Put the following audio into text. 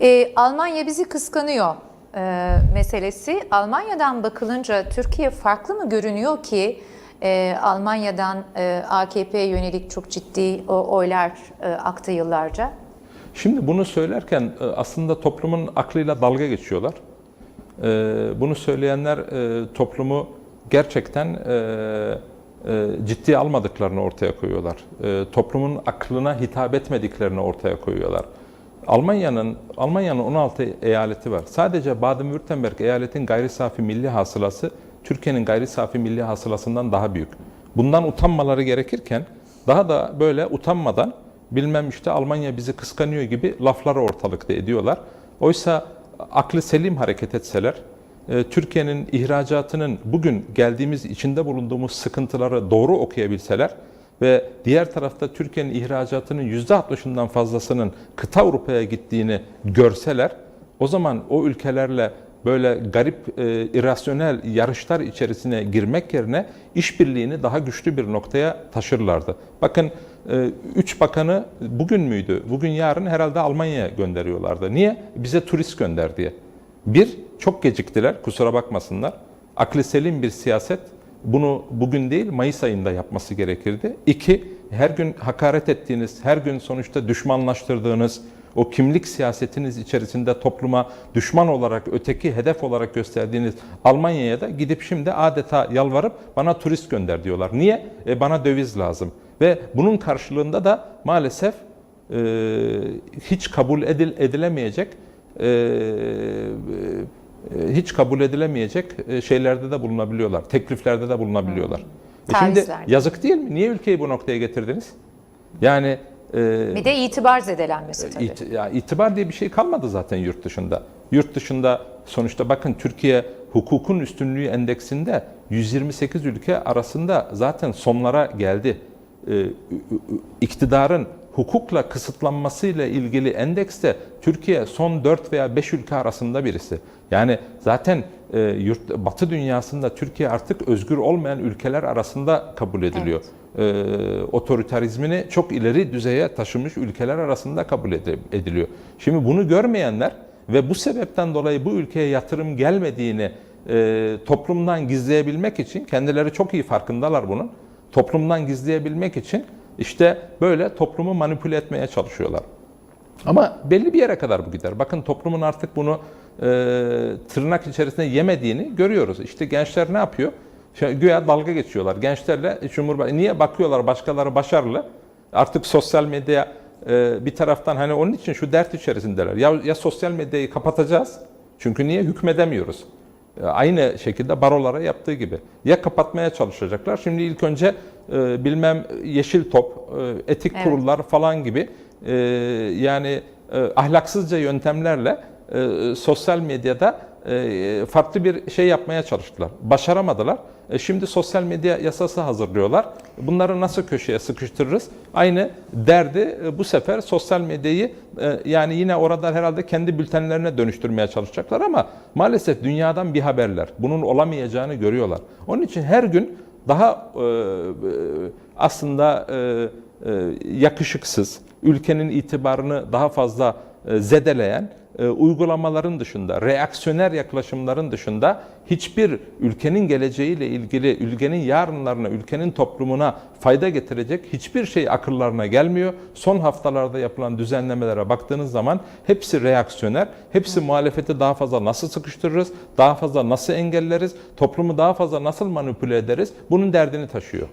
Ee, Almanya bizi kıskanıyor e, meselesi. Almanya'dan bakılınca Türkiye farklı mı görünüyor ki e, Almanya'dan e, AKP'ye yönelik çok ciddi o, oylar e, aktı yıllarca? Şimdi bunu söylerken e, aslında toplumun aklıyla dalga geçiyorlar. E, Bunu söyleyenler e, toplumu gerçekten e, e, ciddiye almadıklarını ortaya koyuyorlar. E, Toplumun aklına hitap etmediklerini ortaya koyuyorlar. Almanya'nın Almanya'nın 16 eyaleti var. Sadece Baden-Württemberg eyaletin gayri safi milli hasılası Türkiye'nin gayri safi milli hasılasından daha büyük. Bundan utanmaları gerekirken daha da böyle utanmadan bilmem işte Almanya bizi kıskanıyor gibi lafları ortalıkta ediyorlar. Oysa aklı selim hareket etseler, e, Türkiye'nin ihracatının bugün geldiğimiz içinde bulunduğumuz sıkıntıları doğru okuyabilseler ve diğer tarafta Türkiye'nin ihracatının %60'ından fazlasının kıta Avrupa'ya gittiğini görseler, o zaman o ülkelerle böyle garip, e, irrasyonel yarışlar içerisine girmek yerine işbirliğini daha güçlü bir noktaya taşırlardı. Bakın e, üç bakanı bugün müydü? Bugün yarın herhalde Almanya'ya gönderiyorlardı. Niye? Bize turist gönder diye. Bir, çok geciktiler, kusura bakmasınlar. Aklı selim bir siyaset bunu bugün değil Mayıs ayında yapması gerekirdi. İki, her gün hakaret ettiğiniz, her gün sonuçta düşmanlaştırdığınız, o kimlik siyasetiniz içerisinde topluma düşman olarak, öteki hedef olarak gösterdiğiniz Almanya'ya da gidip şimdi adeta yalvarıp bana turist gönder diyorlar. Niye? E, bana döviz lazım. Ve bunun karşılığında da maalesef e, hiç kabul edil, edilemeyecek e, hiç kabul edilemeyecek e, şeylerde de bulunabiliyorlar. Tekliflerde de bulunabiliyorlar. E şimdi yazık değil mi? Niye ülkeyi bu noktaya getirdiniz? Yani e, Bir de itibar zedelenmesi tabii. İt- ya itibar diye bir şey kalmadı zaten yurt dışında. Yurt dışında sonuçta bakın Türkiye hukukun üstünlüğü endeksinde 128 ülke arasında zaten sonlara geldi. Ü- iktidarın hukukla kısıtlanmasıyla ilgili endekste Türkiye son 4 veya 5 ülke arasında birisi. Yani zaten e, yurt, Batı dünyasında Türkiye artık özgür olmayan ülkeler arasında kabul ediliyor e, otoriterizmini çok ileri düzeye taşımış ülkeler arasında kabul ediliyor. Şimdi bunu görmeyenler ve bu sebepten dolayı bu ülkeye yatırım gelmediğini e, toplumdan gizleyebilmek için kendileri çok iyi farkındalar bunun. Toplumdan gizleyebilmek için işte böyle toplumu manipüle etmeye çalışıyorlar. Ama belli bir yere kadar bu gider. Bakın toplumun artık bunu e, tırnak içerisinde yemediğini görüyoruz. İşte gençler ne yapıyor? Güya dalga geçiyorlar. Gençlerle Cumhurbaşkanı niye bakıyorlar başkaları başarılı? Artık sosyal medya e, bir taraftan hani onun için şu dert içerisindeler. Ya, ya sosyal medyayı kapatacağız. Çünkü niye hükmedemiyoruz? E, Aynı şekilde barolara yaptığı gibi. Ya kapatmaya çalışacaklar. Şimdi ilk önce e, bilmem yeşil top, e, etik Evet. kurullar falan gibi e, yani e, ahlaksızca yöntemlerle e, sosyal medyada e, farklı bir şey yapmaya çalıştılar. Başaramadılar. E, şimdi sosyal medya yasası hazırlıyorlar. Bunları nasıl köşeye sıkıştırırız? Aynı derdi e, bu sefer sosyal medyayı e, yani yine orada herhalde kendi bültenlerine dönüştürmeye çalışacaklar ama maalesef dünyadan bir haberler. Bunun olamayacağını görüyorlar. Onun için her gün daha e, e, aslında e, e, yakışıksız, ülkenin itibarını daha fazla e, zedeleyen e, uygulamaların dışında, reaksiyoner yaklaşımların dışında hiçbir ülkenin geleceğiyle ilgili, ülkenin yarınlarına, ülkenin toplumuna fayda getirecek hiçbir şey akıllarına gelmiyor. Son haftalarda yapılan düzenlemelere baktığınız zaman hepsi reaksiyoner, hepsi muhalefeti daha fazla nasıl sıkıştırırız, daha fazla nasıl engelleriz, toplumu daha fazla nasıl manipüle ederiz bunun derdini taşıyor.